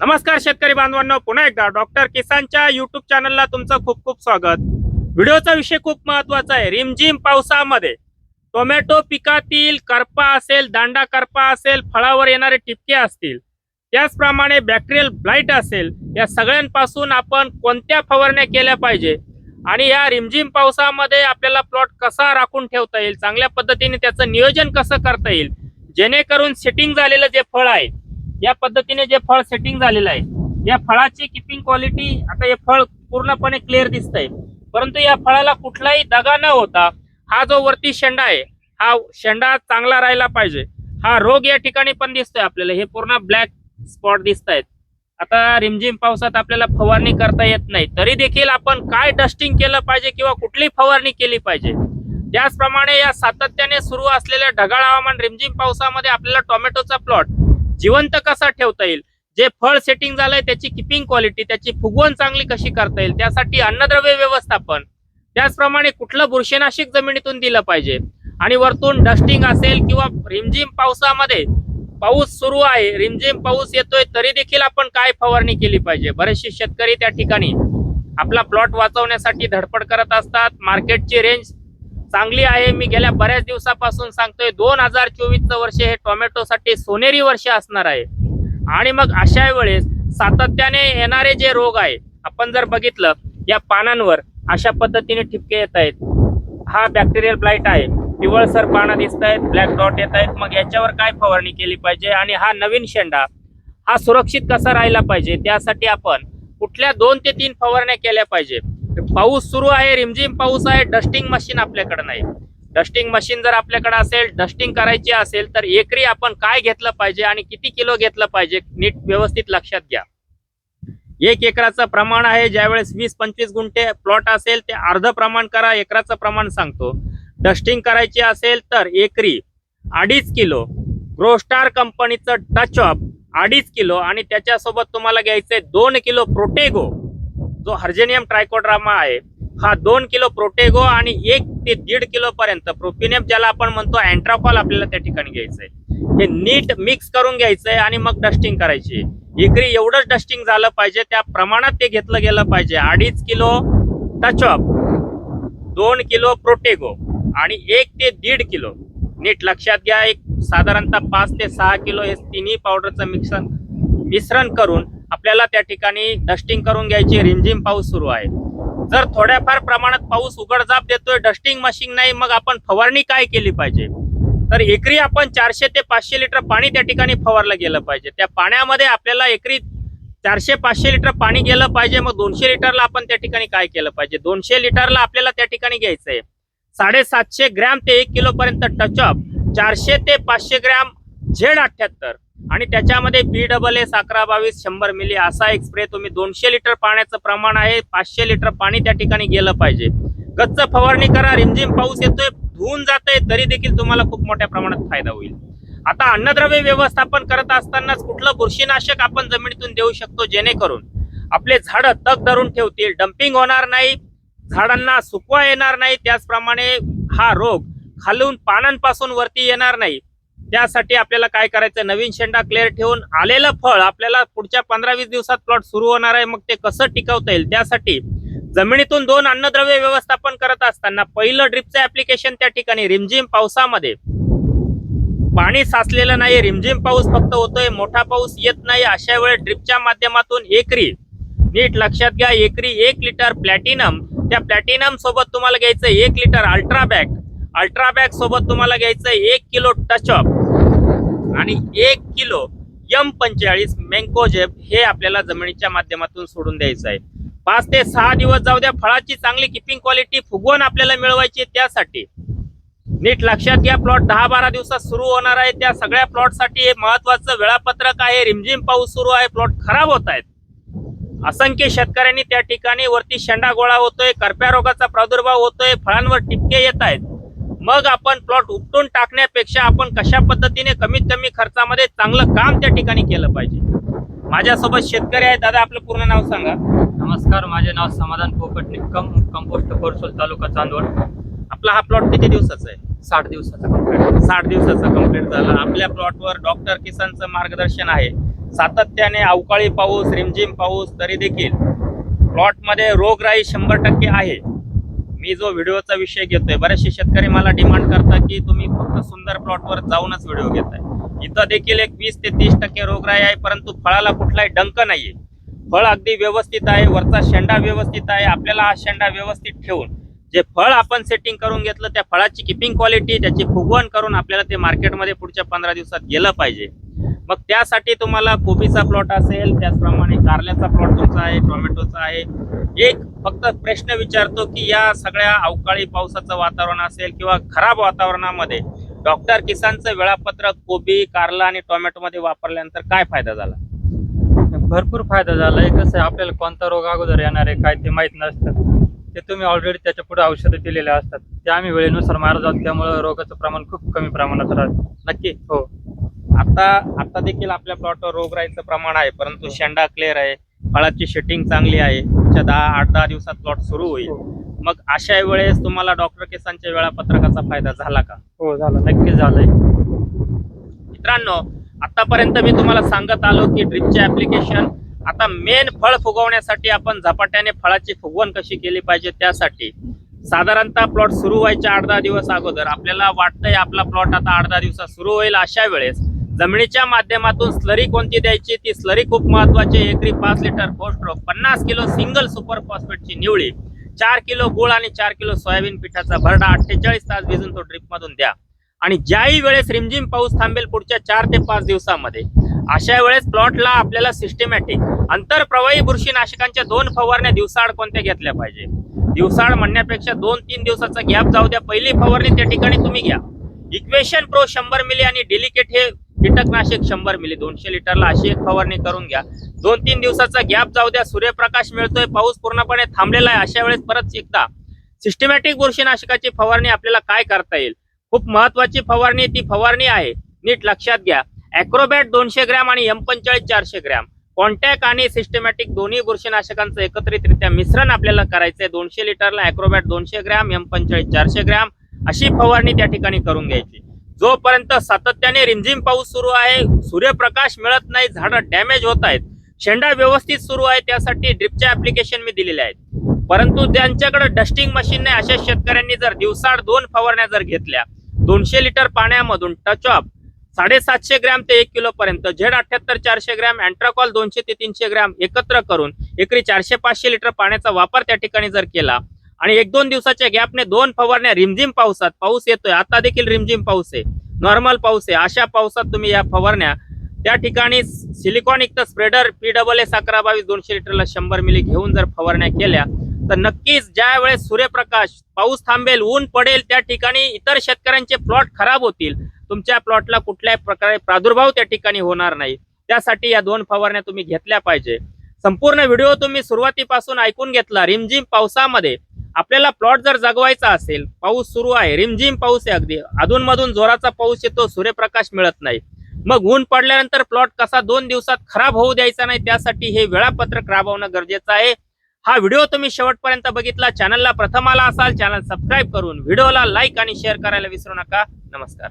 नमस्कार शेतकरी बांधवांना पुन्हा एकदा डॉक्टर किसानच्या युट्यूब चॅनलला तुमचं खूप खूप स्वागत. व्हिडिओचा विषय खूप महत्त्वाचा आहे. रिमझिम पावसामध्ये टोमॅटो पिकातील करपा असेल दांडा करपा असेल फळावर येणारे टिपके असतील त्याचप्रमाणे बॅक्टेरियल ब्लाईट असेल या सगळ्यांपासून आपण कोणत्या फवारण्या केल्या पाहिजे? आणि या रिमझिम पावसामध्ये आपल्याला प्लॉट कसा राखून ठेवता येईल? चांगल्या पद्धतीने त्याचं नियोजन कसं करता येईल? जेणेकरून सेटिंग झालेलं जे फळ आहे या पद्धतीने जे फळ सेटिंग झालेलं आहे या फळाची किपिंग क्वालिटी आता हे फळ पूर्णपणे क्लिअर दिसतंय. परंतु या फळाला कुठलाही दगा न होता हा जो वरती शेंडा आहे हा शेंडा चांगला राहायला पाहिजे. हा रोग या ठिकाणी पण दिसतोय आपल्याला. हे पूर्ण ब्लॅक स्पॉट दिसत आहेत आता रिमझिम पावसात आपल्याला फवारणी करता येत नाही. तरी देखील आपण काय डस्टिंग केलं पाहिजे किंवा कुठली फवारणी केली पाहिजे? त्याचप्रमाणे या सातत्याने सुरू असलेल्या ढगाळ हवामान रिमझिम पावसामध्ये आपल्याला टोमॅटोचा प्लॉट जिवंत कसा ठेवता येईल? जे फळ सेटिंग झालंय त्याची किपिंग क्वालिटी त्याची फुगवण चांगली कशी करता येईल? त्यासाठी अन्नद्रव्य व्यवस्थापन. त्याचप्रमाणे कुठलं बुरशीनाशक जमिनीतून दिलं पाहिजे? आणि वरतून डस्टिंग असेल किंवा रिमझिम पावसामध्ये पाऊस सुरू आहे रिमझिम पाऊस येतोय तरी देखील आपण काय फवारणी केली पाहिजे? बरेचसे शेतकरी त्या ठिकाणी आपला प्लॉट वाचवण्यासाठी धडपड करत असतात. मार्केटची रेंज चांगली आहे. मी गेल्या बऱ्याच दिवसापासून सांगतोय दोन हजार चोवीसचं वर्ष हे टोमॅटोसाठी सोनेरी वर्ष असणार आहे. आणि मग अशा वेळेस सातत्याने येणारे जे रोग आहे आपण जर बघितलं या पानांवर अशा पद्धतीने ठिपके येत आहेत. हा बॅक्टेरियल ब्लाइट आहे. पिवळसर पानं दिसत आहेत ब्लॅक डॉट येत आहेत. मग याच्यावर काय फवारणी केली पाहिजे? आणि हा नवीन शेंडा हा सुरक्षित कसा राहिला पाहिजे? त्यासाठी आपण कुठल्या दोन ते तीन फवारण्या केल्या पाहिजे पाऊस सुरू आहे रिमझिम पाऊस आहे डस्टिंग मशीन आपल्याकडे नाही. डस्टिंग मशीन जर आपल्याकडे असेल डस्टिंग करायची असेल तर एकरी आपण काय घेतलं पाहिजे आणि किती किलो घेतलं पाहिजे नीट व्यवस्थित लक्षात घ्या. एक एकराचं प्रमाण आहे ज्यावेळेस वीस पंचवीस गुंठे प्लॉट असेल ते अर्ध प्रमाण करा एकराचं प्रमाण सांगतो. डस्टिंग करायची असेल तर एकरी अडीच किलो ग्रोस्टार कंपनीचं टच ऑफ अडीच किलो आणि त्याच्यासोबत तुम्हाला घ्यायचंय दोन किलो प्रोटेगो जो हर्जेनियम ट्रायकोड्रामा आहे हा दोन किलो प्रोटेगो आणि एक ते दीड किलो पर्यंत प्रोपिनियम ज्याला आपण म्हणतो अँट्राकॉल आपल्याला त्या ठिकाणी घ्यायचंय. हे नीट मिक्स करून घ्यायचंय आणि मग डस्टिंग करायची. एकरी एवढंच डस्टिंग झालं पाहिजे त्या प्रमाणात ते घेतलं गेलं पाहिजे. अडीच किलो टचअप दोन किलो प्रोटेगो आणि एक ते दीड किलो. नीट लक्षात घ्या एक साधारणतः पाच ते सहा किलो हे तिन्ही पावडरचं मिश्रण मिश्रण करून आपल्याला त्या ठिकाणी डस्टिंग करून घ्यायची. रिमझिम पाऊस सुरू आहे. जर थोड्याफार प्रमाणात पाऊस उघडझाप देतोय डस्टिंग मशीन नाही मग आपण फवारणी काय केली पाहिजे? तर एकरी आपण चारशे ते पाचशे लिटर पाणी त्या ठिकाणी फवारलं गेलं पाहिजे. त्या पाण्यामध्ये आपल्याला एकरी चारशे पाचशे लिटर पाणी गेलं पाहिजे मग दोनशे लिटरला आपण त्या ठिकाणी काय केलं पाहिजे? दोनशे लिटरला आपल्याला त्या ठिकाणी घ्यायचंय. साडेसातशे ग्रॅम ते एक किलो पर्यंत टचअप चारशे ते पाचशे ग्रॅम झेड अठ्याहत्तर आणि त्याच्यामध्ये बी डबल एस अकरा बावीस शंभर मिली असा एक स्प्रे तुम्ही दोनशे लिटर पाण्याचं प्रमाण आहे पाचशे लिटर पाणी त्या ठिकाणी गेलं पाहिजे. गच्च फवारणी करा रिमझिम पाऊस येतोय धुवून जातोय तरी देखील तुम्हाला खूप मोठ्या प्रमाणात फायदा होईल. आता अन्नद्रव्य व्यवस्थापन करत असतानाच कुठलं बुरशीनाशक आपण जमिनीतून देऊ शकतो जेणेकरून आपले झाडं तग धरून ठेवतील. डम्पिंग होणार नाही झाडांना सुकवा येणार नाही त्याचप्रमाणे हा रोग खालून पानांपासून वरती येणार नाही. त्यासाठी आपल्याला काय करायचं? नवीन शेंडा क्लिअर ठेवून आलेलं फळ आपल्याला पुढच्या पंधरा वीस दिवसात प्लॉट सुरू होणार आहे. मग ते कसं टिकवता येईल? त्यासाठी जमिनीतून दोन अन्नद्रव्य व्यवस्थापन करत असताना पहिलं ड्रिपचं ऍप्लिकेशन त्या ठिकाणी रिमझिम पावसामध्ये. पाणी साचलेलं नाही रिमझिम पाऊस फक्त होतोय. मोठा पाऊस येत नाही. अशा वेळेस ड्रिपच्या माध्यमातून एकरी नीट लक्षात घ्या एकरी एक लिटर प्लॅटिनम त्या प्लॅटिनम सोबत तुम्हाला घ्यायचं एक litre ultra bag ultra bag सोबत तुम्हाला घ्यायचं एक किलो टचअप आणि एक किलो यम पंचेचाळीस मेंकोजेब हे आपल्याला जमिनीच्या माध्यमातून सोडून द्यायचं आहे. पाच ते सहा दिवस जाऊ द्या फळाची चांगली किपिंग क्वालिटी फुगवून आपल्याला मिळवायची त्यासाठी. नीट लक्षात घ्या प्लॉट दहा बारा दिवसात सुरू होणार आहे. त्या सगळ्या प्लॉटसाठी हे महत्वाचं वेळापत्रक आहे. रिमझिम पाऊस सुरू आहे प्लॉट खराब होत आहेत. असंख्य शेतकऱ्यांनी त्या ठिकाणी वरती शेंडा गोळा होतोय करप्या रोगाचा प्रादुर्भाव होतोय फळांवर टिपके येत आहेत. मग आपण प्लॉट उपटून टाकण्यापेक्षा आपण कशा पद्धतीने कमीत कमी खर्चामध्ये चांगलं काम त्या ठिकाणी केलं पाहिजे? माझ्यासोबत शेतकरी आहेत. दादा आपलं पूर्ण नाव सांगा. नमस्कार. माझे नाव समाधान पोपट निक्कम कंपोस्ट कोरसोल तालुका चांदवड. आपला हा प्लॉट किती दिवसाचा आहे? साठ दिवसाचा कंप्लीट साठ दिवसाचा कंप्लीट झाला. आपल्या प्लॉटवर डॉक्टर किसानचं मार्गदर्शन आहे. सातत्याने अवकाळी पाऊस रिमझिम पाऊस तरी देखील प्लॉटमध्ये रोगराई शंभर टक्के आहे. मी जो व्हिडिओचा विषय घेतोय बरेचसे शेतकरी मला डिमांड करतात की तुम्ही फक्त सुंदर प्लॉटवर जाऊनच व्हिडिओ घेताय. इथं देखील एक वीस ते तीस टक्के रोगराई आहे परंतु फळाला कुठलाही डंक नाहीये. फळ अगदी व्यवस्थित आहे वरचा शेंडा व्यवस्थित आहे आपल्याला हा शेंडा व्यवस्थित ठेवून जे फळ आपण सेटिंग करून घेतलं त्या फळाची किपिंग क्वालिटी त्याची फुगवण करून आपल्याला ते मार्केटमध्ये पुढच्या पंधरा दिवसात गेलं पाहिजे. मग त्यासाठी तुम्हाला कोबीचा प्लॉट असेल त्याचप्रमाणे कारल्याचा प्लॉट तुमचा आहे टोमॅटोचा आहे. एक फक्त प्रश्न विचारतो की या सगळ्या अवकाळी पावसाचं वातावरण असेल किंवा खराब वातावरणामध्ये डॉक्टर किसानचं वेळापत्रक कोबी कारला आणि टोमॅटोमध्ये वापरल्यानंतर काय फायदा झाला? भरपूर फायदा झालाय कसं आहे आपल्याला कोणता रोग अगोदर येणार आहे काय ते माहीत नसतं. ते तुम्ही ऑलरेडी त्याच्या पुढे औषधं दिलेले असतात. ते आम्ही वेळेनुसार मारत जातो त्यामुळे रोगाचं प्रमाण खूप कमी प्रमाणात राहतं. नक्की? हो. आता आता देखील आपल्या प्लॉटवर रोगराईचं प्रमाण आहे परंतु शेंडा क्लिअर आहे. फळाची शेटिंग चांगली आहे. पुढच्या दहा आठ दहा दिवसात प्लॉट सुरू होईल. मग अशा वेळेस तुम्हाला डॉक्टर किसानच्या वेळापत्रकाचा फायदा झाला का? हो झालं. नक्कीच झालंय. मित्रांनो आतापर्यंत मी तुम्हाला सांगत आलो की ड्रिपचे ऍप्लिकेशन आता मेन फळ फुगवण्यासाठी आपण झपाट्याने फळाची फुगवण कशी केली पाहिजे त्यासाठी. साधारणतः प्लॉट सुरू व्हायच्या आठ दहा दिवस अगोदर. आपल्याला वाटतंय आपला प्लॉट आता आठ दहा दिवसात सुरू होईल अशा वेळेस. जमिनीच्या माध्यमातून स्लरी कोणती द्यायची? ती स्लरी खूप महत्वाची आहे. एकरी पाच लिटर फोस्ट्रोक पन्नास किलो सिंगल सुपर फॉस्फेटची निवळी चार किलो गुळ आणि चार किलो सोयाबीन पिठाचा भरडा अठ्ठेचाळीस तास भिजून तो ड्रिपमधून द्या. आणि ज्याही वेळेस रिमझिम पाऊस थांबेल पुढच्या चार ते पाच दिवसामध्ये अशा वेळेस प्लॉटला आपल्याला सिस्टमॅटिक आंतरप्रवाही बुरशीनाशकांच्या दोन फवारण्या दिवसाआड कोणत्या घेतल्या पाहिजे? दिवसाआड म्हणण्यापेक्षा दोन तीन दिवसाचा गॅप जाऊ द्या. पहिली फवारणी त्या ठिकाणी तुम्ही घ्या. इक्वेशन प्रो शंभर मिली आणि डेलिकेट हे कीटकनाशक शंभर मिली दोनशे लिटरला अशी एक फवारणी करून घ्या. दोन तीन दिवसाचा गॅप जाऊ द्या सूर्यप्रकाश मिळतोय पाऊस पूर्णपणे थांबलेला आहे अशा वेळेस परत एकदा सिस्टमॅटिक बुरशीनाशकाची फवारणी आपल्याला काय करता येईल? खूप महत्वाची फवारणी ती फवारणी आहे नीट लक्षात घ्या. अॅक्रोबॅट दोनशे ग्रॅम आणि एम पंचेचाळीस चारशे ग्रॅम. कॉन्टॅक्ट आणि सिस्टमॅटिक दोन्ही बुरशीनाशकांचं एकत्रितरित्या मिश्रण आपल्याला करायचंय. दोनशे लिटरला अॅक्रोबॅट दोनशे ग्रॅम एम पंचेचाळीस चारशे ग्रॅम अशी फवारणी त्या ठिकाणी करून घ्यायची. जोपर्यंत सातत्याने रिमझिम पाऊस सुरू आहे सूर्यप्रकाश मिळत नाही झाडं डॅमेज होत आहेत शेंडा व्यवस्थित सुरू आहे त्यासाठी ड्रिपच्या ऍप्लिकेशन मी दिलेले आहेत. परंतु ज्यांच्याकडे डस्टिंग मशीन नाही अशा शेतकऱ्यांनी जर दिवसाड दोन फवारण्या जर घेतल्या दोनशे लिटर पाण्यामधून टच ऑफ साडेसातशे ग्रॅम ते एक किलो पर्यंत झेड अठ्याहत्तर चारशे ग्रॅम अँट्राकॉल दोनशे ते तीनशे ग्रॅम एकत्र करून एकरी चारशे पाचशे लिटर पाण्याचा वापर त्या ठिकाणी जर केला आणि एक दोन दिवसाच्या गॅपने दोन फवारण्या रिमझिम पावसात पाऊस येतोय. आता देखील रिमझिम पाऊस आहे. नॉर्मल पाऊस आहे. अशा पावसात तुम्ही या फवारण्या त्या ठिकाणी सिलिकॉन तर स्प्रेडर पी डबल एस अकरा बावीस दोनशे लिटरला शंभर मिली घेऊन जर फवारण्या केल्या तर नक्कीच ज्या वेळेस सूर्यप्रकाश पाऊस थांबेल ऊन पडेल त्या ठिकाणी इतर शेतकऱ्यांचे प्लॉट खराब होतील. तुमच्या प्लॉटला कुठल्याही प्रकारे प्रादुर्भाव त्या ठिकाणी होणार नाही. त्यासाठी या दोन फवारण्या तुम्ही घेतल्या पाहिजे. संपूर्ण व्हिडिओ तुम्ही सुरुवातीपासून ऐकून घेतला. रिमझिम पावसामध्ये आपल्याला प्लॉट जर जगवायचा असेल पाऊस सुरू आहे रिमझिम पाऊस आहे अगदी. अधूनमधून जोराचा पाऊस येतो सूर्यप्रकाश मिळत नाही. मग ऊन पडल्यानंतर प्लॉट कसा दोन दिवसात खराब होऊ द्यायचा नाही त्यासाठी हे वेळापत्रक राबवणं गरजेचं आहे. हा व्हिडिओ तुम्ही शेवटपर्यंत बघितला चॅनलला प्रथम आला असाल चॅनल सबस्क्राईब करून व्हिडिओला लाईक आणि शेअर करायला विसरू नका. नमस्कार.